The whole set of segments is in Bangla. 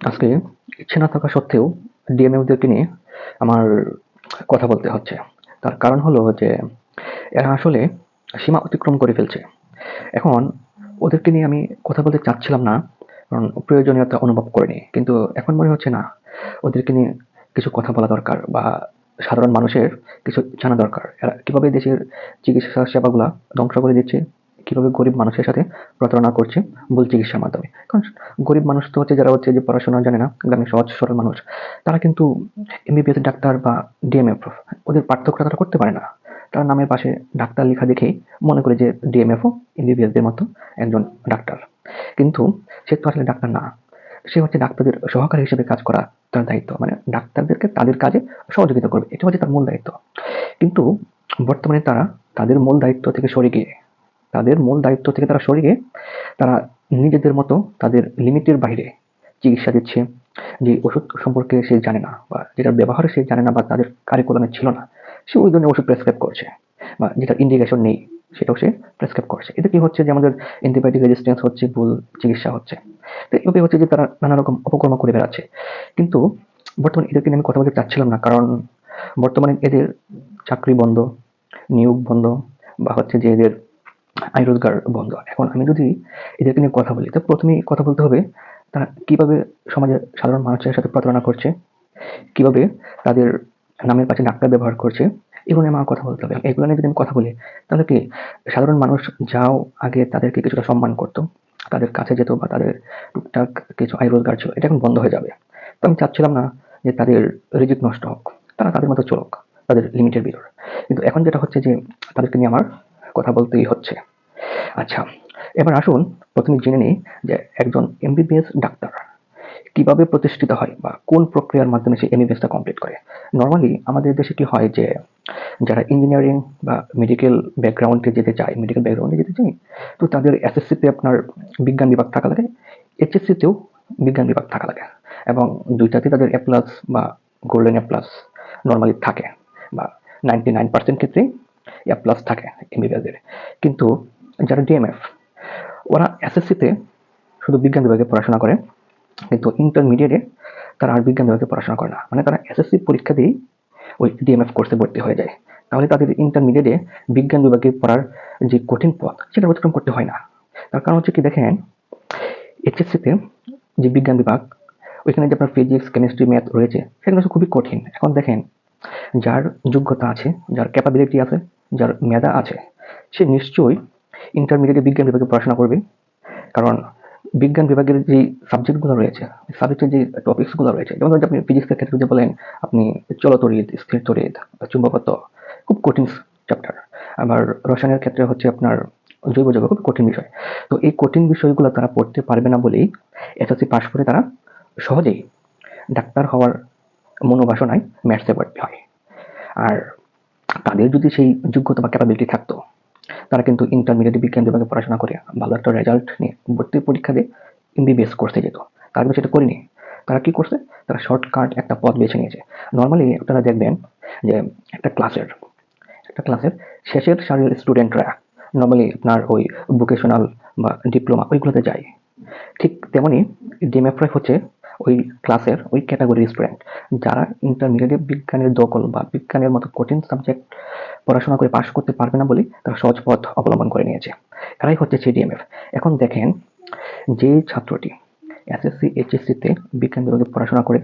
আজকে ইচ্ছে না থাকা সত্ত্বেও ডিএমএফদেরকে নিয়ে আমার কথা বলতে হচ্ছে। তার কারণ হলো যে, এরা আসলে সীমা অতিক্রম করে ফেলছে। এখন ওদেরকে নিয়ে আমি কথা বলতে চাচ্ছিলাম না, কারণ প্রয়োজনীয়তা অনুভব করিনি। কিন্তু এখন মনে হচ্ছে না, ওদেরকে নিয়ে কিছু কথা বলা দরকার বা সাধারণ মানুষের কিছু জানা দরকার। এরা কীভাবে দেশের চিকিৎসা সেবাগুলা ধ্বংস করে দিচ্ছে কীভাবে গরিব মানুষের সাথে প্রতারণা করছে? ভুল চিকিৎসার মাধ্যমে। কারণ গরিব মানুষ তো হচ্ছে যারা হচ্ছে যে পড়াশোনা জানে না গ্রামের সহজ সরল মানুষ, তারা কিন্তু এমবিবিএস ডাক্তার বা ডিএমএফ ওদের পার্থক্য তারা করতে পারে না। তার নামের পাশে ডাক্তার লেখা দেখেই মনে করে যে ডিএমএফও এমবিবিএসদের মতো একজন ডাক্তার। কিন্তু সে তো আসলে ডাক্তার না। সে হচ্ছে ডাক্তারদের সহকারী হিসেবে কাজ করা তার দায়িত্ব মানে ডাক্তারদেরকে তাদের কাজে সহযোগিতা করবে, এটা হচ্ছে তার মূল দায়িত্ব। কিন্তু বর্তমানে তারা তাদের মূল দায়িত্ব থেকে সরে গিয়ে তাদের মূল দায়িত্ব থেকে তারা সরে গিয়ে তারা নিজেদের মতো তাদের লিমিটের বাইরে চিকিৎসা দিচ্ছে, যে ওষুধ সম্পর্কে সে জানে না বা যেটার ব্যবহার সে জানে না বা তাদের কারিকুলামে ছিল না, সে ওই ধরনের ওষুধ প্রেসক্রাইব করছে বা যেটা ইন্ডিকেশন নেই, সেটাও সে প্রেসক্রাইব করছে। এতে কি হচ্ছে যে আমাদের অ্যান্টিবায়োটিক রেজিস্ট্যান্স হচ্ছে, ভুল চিকিৎসা হচ্ছে। তো এইভাবে হচ্ছে যে তারা নানা রকম অপকর্ম করে বেড়াচ্ছে। কিন্তু বর্তমানে এদেরকে আমি কথা বলতে চাচ্ছিলাম না, কারণ বর্তমানে এদের চাকরি বন্ধ, নিয়োগ বন্ধ বা হচ্ছে যে এদের আয় রোজগার বন্ধ। এখন আমি যদি এদেরকে নিয়ে কথা বলি, তো প্রথমেই কথা বলতে হবে, তারা কীভাবে সমাজের সাধারণ মানুষের সাথে প্রতারণা করছে, কীভাবে তাদের নামের পাশে ডাক্তার ব্যবহার করছে এগুলো নিয়ে আমার কথা বলতে হবে। এগুলো নিয়ে যদি আমি কথা বলি, তাহলে কি সাধারণ মানুষ যাও আগে তাদেরকে কিছুটা সম্মান করতো, তাদের কাছে যেত বা তাদের টুকটাক কিছু আয় রোজগার ছিল, এটা এখন বন্ধ হয়ে যাবে। তো আমি চাচ্ছিলাম না যে তাদের রিজিক নষ্ট হোক, তারা তাদের মতো চলুক, তাদের লিমিটের ভিতর। কিন্তু এখন যেটা হচ্ছে যে তাদেরকে নিয়ে আমার কথা বলতেই হচ্ছে। আচ্ছা এবার আসুন প্রথমে জেনে নিই যে একজন এমবিবিএস ডাক্তার কীভাবে প্রতিষ্ঠিত হয় বা কোন প্রক্রিয়ার মাধ্যমে সে এমবিবিএসটা কমপ্লিট করে। নর্মালি আমাদের দেশে কি হয় যে, যারা ইঞ্জিনিয়ারিং বা মেডিকেল ব্যাকগ্রাউন্ডে যেতে চায় মেডিকেল ব্যাকগ্রাউন্ডে যেতে চায়, তো তাদের এসএসসিতে আপনার বিজ্ঞান বিভাগ থাকা লাগে এইচএসসিতেও বিজ্ঞান বিভাগ থাকা লাগে এবং দুইটাতে তাদের এ প্লাস বা গোল্ডেন এ প্লাস নর্মালি থাকে বা নাইনটি নাইন পার্সেন্ট ক্ষেত্রে এ প্লাস থাকে এমবিবিএসদের কিন্তু যারা ডিএমএফ ওরা এসএসসিতে শুধু বিজ্ঞান বিভাগে পড়াশোনা করে, কিন্তু ইন্টারমিডিয়েটে তারা আর বিজ্ঞান বিভাগে পড়াশোনা করে না। মানে তারা এসএসসি পরীক্ষা দিয়েই ওই ডিএমএফ কোর্সে ভর্তি হয়ে যায়। তাহলে তাদের ইন্টারমিডিয়েটে বিজ্ঞান বিভাগে পড়ার যে কঠিন পথ, সেটা অতিক্রম করতে হয় না। তার কারণ হচ্ছে কি দেখেন এইচএসসিতে যে বিজ্ঞান বিভাগ, ওইখানে যে আপনার ফিজিক্স কেমিস্ট্রি ম্যাথ রয়েছে, সেগুলো খুবই কঠিন। এখন দেখেন, যার যোগ্যতা আছে, যার ক্যাপাবিলিটি আছে যার মেধা আছে, সে নিশ্চয়ই ইন্টারমিডিয়েটে বিজ্ঞান বিভাগে পড়াশোনা করবে। কারণ বিজ্ঞান বিভাগের যে সাবজেক্টগুলো রয়েছে সাবজেক্টের যে টপিকসগুলো রয়েছে, যেমন ধরুন আপনি ফিজিক্সের ক্ষেত্রে যদি বলেন, আপনি চলতরিদ স্থির তরিদ চুম্বকত্ব, খুব কঠিন চ্যাপ্টার আবার রসায়নের ক্ষেত্রে হচ্ছে আপনার জৈব যৌগ, খুব কঠিন বিষয়। তো এই কঠিন বিষয়গুলো তারা পড়তে পারবে না বলেই এসএসসি পাশ করে তারা সহজেই ডাক্তার হওয়ার মনোবাসনায় ম্যাথসে ভর্তি হয়। আর তাদের যদি সেই যোগ্যতা বা ক্যাপাবিলিটি থাকতো, তারা কিন্তু ইন্টারমিডিয়েট বিজ্ঞান বিভাগে পড়াশোনা করে ভালো একটা রেজাল্ট নিয়ে ভর্তি পরীক্ষা দিয়ে এমবিবিএস কোর্সে যেত। তারা কিন্তু সেটা করিনি। তারা কি করছে? তারা শর্টকাট একটা পথ বেছে নিয়েছে। নর্মালি আপনারা দেখবেন যে একটা ক্লাসের একটা ক্লাসের শেষের সারির স্টুডেন্টরা নর্মালি আপনার ওই ভোকেশনাল বা ডিপ্লোমা ওইগুলোতে যায়। ঠিক তেমনই ডিএমএফরাই হচ্ছে ওই ক্লাসের ওই ক্যাটাগরির স্টুডেন্ট যারা ইন্টারমিডিয়েটে বিজ্ঞানের দখল বা বিজ্ঞানের মতো কঠিন সাবজেক্ট পড়াশোনা করে পাশ করতে পারবে না বলে তারা সহজ পথ অবলম্বন করে নিয়েছে। এরাই হচ্ছে সিডিএমএফ এখন দেখেন যে ছাত্রটি এসএসসি এইচএসসিতে বিজ্ঞান বিভাগে পড়াশোনা করে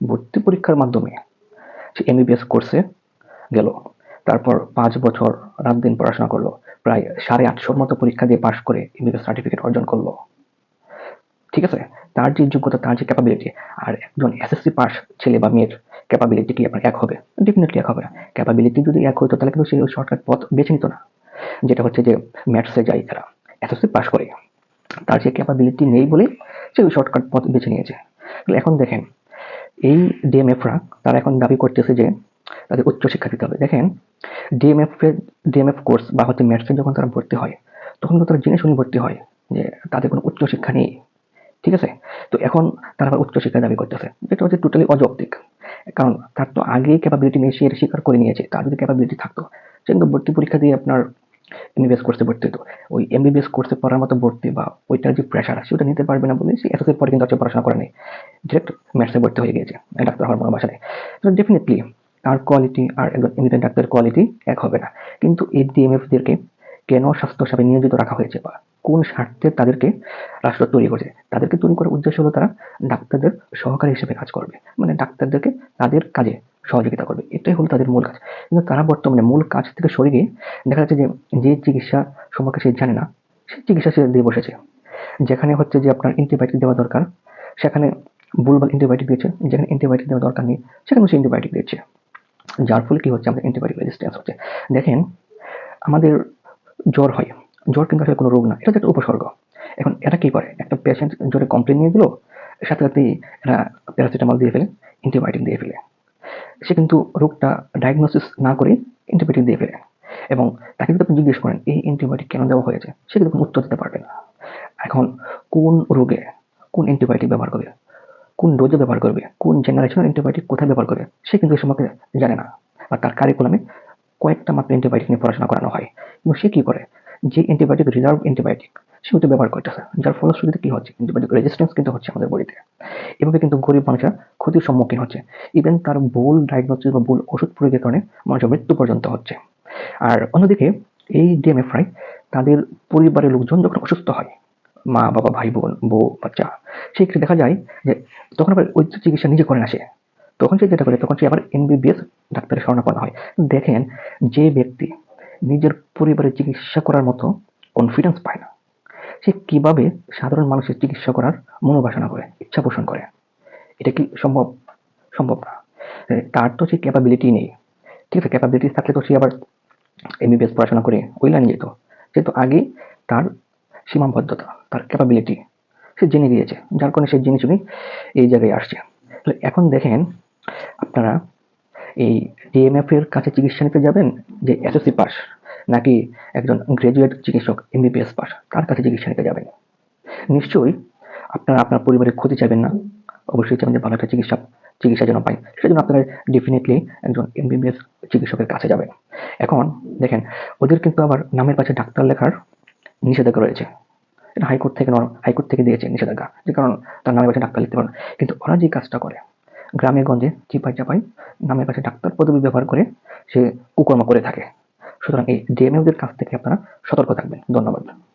ভর্তি পরীক্ষার মাধ্যমে সে এমবিবিএস কোর্সে গেল। তারপর পাঁচ বছর রাত দিন পড়াশোনা করল। প্রায় সাড়ে আটশোর মতো পরীক্ষা দিয়ে পাশ করে এমবিবিএস সার্টিফিকেট অর্জন করল। ঠিক আছে? তার যে যোগ্যতা, তার যে ক্যাপাবিলিটি আর একজন এসএসসি পাস ছেলে বা মেয়ের ক্যাপাবিলিটি কি আপনার এক হবে? ডেফিনেটলি এক হবে না। ক্যাপাবিলিটি যদি এক হতো তাহলে কিন্তু সে ওই শর্টকাট পথ বেছে নিত না। যেটা হচ্ছে যে ম্যাথসে যায় তারা এসএসসি পাস করে। তার যে ক্যাপাবিলিটি নেই বলে সে ওই শর্টকাট পথ বেছে নিয়েছে। এখন দেখেন, এই ডিএমএফরা তারা এখন দাবি করতেছে যে তাদের উচ্চশিক্ষা দিতে হবে। দেখেন ডিএমএফ ডিএমএফ কোর্স বা হচ্ছে ম্যাথসে যখন তারা ভর্তি হয়, তখন তো তারা জেনে শুনে ভর্তি হয় যে তাদের কোনো উচ্চশিক্ষা নেই। ঠিক আছে? তো এখন তারা আবার উচ্চশিক্ষা দাবি করতেছে। যেটা হচ্ছে টোটালি অযৌক্তিক। কারণ তার তো আগেই ক্যাপাবিলিটি নিয়ে সে স্বীকার করে নিয়েছে। তার যদি ক্যাপাবিলিটি থাকতো, সে কিন্তু ভর্তি পরীক্ষা দিয়ে আপনার এমবিবিএস কোর্সে ভর্তি হতো। ওই এমবিবিএস কোর্সে পড়ার মতো ভর্তি বা ওইটার যে প্রেশার আছে, ওটা নিতে পারবে না বলে সে এসএসসির পরে কিন্তু হচ্ছে পড়াশোনা করে নেই ডিরেক্ট ম্যাথসে ভর্তি হয়ে গিয়েছে। ডাক্তার হওয়ার কোনো বাসা নেই। তো ডেফিনেটলি তার কোয়ালিটি আর একজন এমবিবিএস ডাক্তারের কোয়ালিটি এক হবে না। কিন্তু এই ডিএমএফদেরকে কেন স্বাস্থ্য সেবায় নিয়োজিত রাখা হয়েছে বা কোন স্বার্থে তাদেরকে রাষ্ট্র তৈরি করেছে? তাদেরকে তৈরি করার উদ্দেশ্য হলো তারা ডাক্তারদের সহকারী হিসেবে কাজ করবে। মানে ডাক্তারদেরকে তাদের কাজে সহযোগিতা করবে। এটাই হলো তাদের মূল কাজ। কিন্তু তারা বর্তমানে মূল কাজ থেকে সরে গিয়ে দেখা যাচ্ছে যে যে চিকিৎসা সম্পর্কে সে জানে না, সে চিকিৎসা সে দিয়ে বসেছে। যেখানে হচ্ছে যে আপনার অ্যান্টিবায়োটিক দেওয়া দরকার, সেখানে ভুলভাল অ্যান্টিবায়োটিক দিয়েছে, যেখানে অ্যান্টিবায়োটিক দেওয়া দরকার নেই সেখানে সে অ্যান্টিবায়োটিক দিয়েছে। যার ফলে কি হচ্ছে? আমাদের অ্যান্টিবায়োটিক রেজিস্ট্যান্স হচ্ছে। দেখেন, আমাদের জ্বর হয়। জ্বর কিন্তু আসলে কোনো রোগ না, এটা একটা উপসর্গ। এখন এটা কি করে? একটা পেশেন্ট জ্বরে কমপ্লেন নিয়ে দিল, সাথে সাথেই এরা প্যারাসিটামল দিয়ে ফেলে অ্যান্টিবায়োটিক দিয়ে ফেলে। সে কিন্তু রোগটা ডায়াগনোসিস না করে অ্যান্টিবায়োটিক দিয়ে ফেলে এবং তাকে যদি আপনি জিজ্ঞেস করেন, এই অ্যান্টিবায়োটিক কেন দেওয়া হয়েছে? সে কিন্তু উত্তর দিতে পারবে না। এখন কোন রোগে কোন অ্যান্টিবায়োটিক ব্যবহার করবে? কোন ডোজে ব্যবহার করবে? কোন জেনারেশনের অ্যান্টিবায়োটিক কোথায় ব্যবহার করবে? সে কিন্তু এ সম্পর্কে জানে না। আর তার কারিকুলামে কয়েকটা মাত্র অ্যান্টিবায়োটিক নিয়ে পড়াশোনা করানো হয়। কিন্তু সে কি করে? যে অ্যান্টিবায়োটিক রিজার্ভ অ্যান্টিবায়োটিক সে ওটা ব্যবহার করতেছে। যার ফলশ্রুতিতে কি হচ্ছে? অ্যান্টিবায়োটিক রেজিস্ট্যান্স কিন্তু হচ্ছে আমাদের বডিতে এভাবে কিন্তু গরিব মানুষরা ক্ষতির সম্মুখীন হচ্ছে। ইভেন তার ভুল ডায়াগনোসিস বা ভুল ওষুধ প্রয়োগের কারণে মানুষের মৃত্যু পর্যন্ত হচ্ছে। আর অন্যদিকে এই ডিএমএফআই তাদের পরিবারের লোকজন যখন অসুস্থ হয়, মা, বাবা, ভাই, বোন, বউ, বাচ্চা সেক্ষেত্রে দেখা যায় যে তখন আবার ওই চিকিৎসা নিজে করে আসে তখন সে যেটা করে, তখন সে আবার এমবিবিএস ডাক্তারের শরণাপন্ন হয়। দেখেন যে ব্যক্তি নিজের পরিবারের চিকিৎসা করার মতো কনফিডেন্স পায় না। সে কীভাবে সাধারণ মানুষের চিকিৎসা করার মনোবাসনা করে, ইচ্ছা পোষণ করে? এটা কি সম্ভব? সম্ভব না। তার তো সেই ক্যাপাবিলিটি নেই। ঠিক আছে ক্যাপাবিলিটি থাকলে তো সে আবার এমবিবিএস পড়াশোনা করে ওই লাইনে যেত। যেহেতু আগে তার সীমাবদ্ধতা, তার ক্যাপাবিলিটি সে জেনে গিয়েছে। যার কারণে সে জেনে শুনে এই জায়গায় আসছে। তাহলে এখন দেখেন আপনারা এই ডিএমএফ এর কাছে চিকিৎসা নিতে যাবেন যে এসএসসি পাস নাকি একজন গ্রাজুয়েট চিকিৎসক এমবিবিএস পাস, তার কাছে চিকিৎসা নিতে যাবেন। নিশ্চয়ই আপনারা আপনার পরিবারের ক্ষতি চাইবেন না। অবশ্যই চাইবেন যে ভালো একটা চিকিৎসা চিকিৎসা যেন পাই সেটার জন্য আপনারা ডেফিনেটলি একজন এমবিবিএস চিকিৎসকের কাছে যাবেন। এখন দেখেন, ওদের কিন্তু আবার নামের পাশে ডাক্তার লেখার নিষেধাজ্ঞা রয়েছে। এটা হাইকোর্ট থেকে হাইকোর্ট থেকে দিয়েছে নিষেধাজ্ঞা। যে কারণ তার নামের পাশে ডাক্তার লিখতে পারেন কিন্তু ওরা যে কাজটা করে গ্রামে গঞ্জে চিপাই চাপাই নামের কাছে ডাক্তার পদবি ব্যবহার করে সে কুকর্ম করে থাকে। সুতরাং এই ডিএমএদের কাছ থেকে আপনারা সতর্ক থাকবেন। ধন্যবাদ।